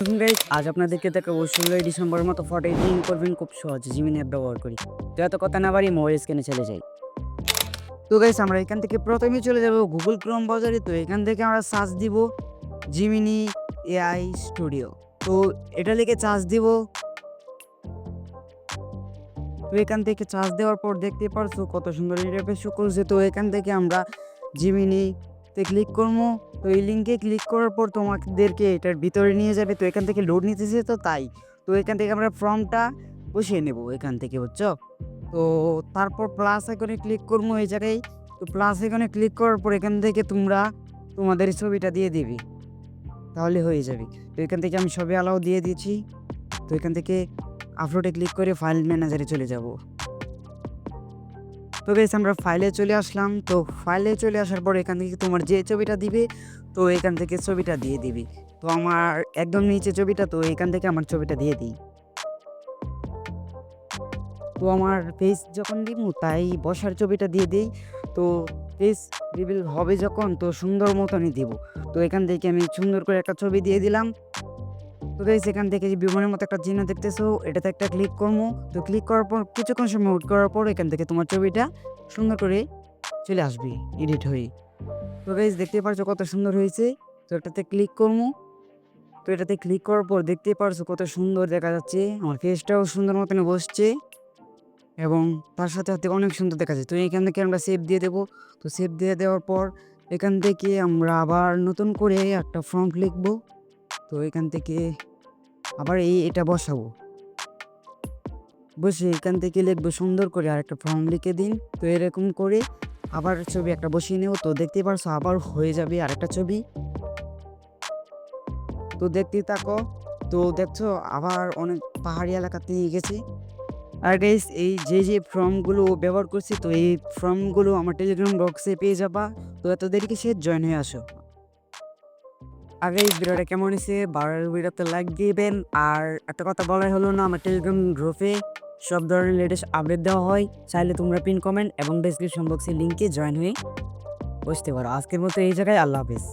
আজ আপনাদেরকে দেখাবো ষোলোই ডিসেম্বরের মতো ফটো এডিটিং করবেন খুব সহজ জিমিন অ্যাপ ব্যবহার করি। তো এত কথা না বাড়ি মোবাইল স্ক্যানে চলে যাই। তো গাইস আমরা এখান থেকে প্রথমে চলে যাব গুগল ক্রোম বাজারে তো এখান থেকে আমরা সার্চ দিব জিমিনি এআই স্টুডিও তো এটা লিখে চার্জ দিব। তো এখান থেকে চার্জ দেওয়ার পর দেখতে পারছ কত সুন্দর ইন্টারফেস শো করছে। তো এখান থেকে আমরা জিমিনিতে ক্লিক করব। তো এই লিঙ্কে ক্লিক করার পর তোমাদেরকে এটার ভিতরে নিয়ে যাবে। তো এখান থেকে লোড নিতেছে তো তাই। তো এখান থেকে আমরা ফর্মটা বসিয়ে নেব এখান থেকে, বুঝছ? তো তারপর প্লাস এখানে ক্লিক করব এই জায়গায়। তো প্লাস এখানে ক্লিক করার পর এখান থেকে তোমরা তোমাদের ছবিটা দিয়ে দিবি। তাহলে হয়ে যাবে। তো এখান থেকে আমি সবই আলাও দিয়ে দিয়েছি। তো এখান থেকে আপলোডে ক্লিক করে ফাইল ম্যানেজারে চলে যাব। তো গেছে আমরা ফাইলে চলে আসলাম। তো ফাইলে চলে আসার পর এখান থেকে তোমার যে ছবিটা দিবে, তো এখান থেকে ছবিটা দিয়ে দিবি। তো আমার একদম নিচে ছবিটা, তো এখান থেকে আমার ছবিটা দিয়ে দিই। তো আমার ফেস যখন দিব, তাই বসার ছবিটা দিয়ে দিই। তো ফেস রিভিল হবে যখন, তো সুন্দর মতনই দিব। তো এখান থেকে আমি সুন্দর করে একটা ছবি দিয়ে দিলাম। তো গাইস এখান থেকে যে বিমানের মতো একটা চিহ্ন দেখতেছো, এটাতে একটা ক্লিক করব। তো ক্লিক করার পর, কিছুক্ষণ সময় ওয়েট করার পর, এখান থেকে তোমার ছবিটা সুন্দর করে চলে আসবে এডিট হয়ে। তো গাইস দেখতে পারছ কত সুন্দর হয়েছে? তো এটাতে ক্লিক করব। তো এটাতে ক্লিক করার পর, দেখতে পারছ কত সুন্দর দেখা যাচ্ছে। আমার ফেসটাও সুন্দর মতন বসছে এবং তার সাথে সাথে অনেক সুন্দর দেখা যাচ্ছে। তো এখান থেকে আমরা সেভ দিয়ে দেবো। তো সেভ দিয়ে দেওয়ার পর, এখান থেকে আমরা আবার নতুন করে একটা ফর্ম লিখব। তো এখান থেকে আবার এই, এটা বসাবো। বসে এখান থেকে লিখব সুন্দর করে আর একটা ফর্ম লিখে দিন। তো এরকম করে আবার ছবি একটা বসিয়ে নেব। তো দেখতেই পারছ, আবার হয়ে যাবে আরেকটা ছবি। তো দেখতেই থাকো। তো দেখছ, আবার অনেক পাহাড়ি এলাকাতে নিয়ে গেছি। আর গাইস এই যে যে ফর্মগুলো ব্যবহার করছি, তো এই ফর্মগুলো আমার টেলিগ্রাম বক্সে পেয়ে যাবা। তো এত দেরিকে সে জয়েন হয়ে আসো। আর এই ভিডিওটা কেমন হয়েছে বারোর ভিডিওতে লাইক দিবেন। আর একটা কথা বলাই হলো না, আমার টেলিগ্রাম গ্রুপে সব ধরনের লেটেস্ট আপডেট দেওয়া হয়। চাইলে তোমরা পিন কমেন্ট এবং ডেসক্রিপশন বক্সে লিঙ্কে জয়েন হয়ে বসতে পারো। আজকের মতো এই জায়গায়, আল্লাহ হাফেজ।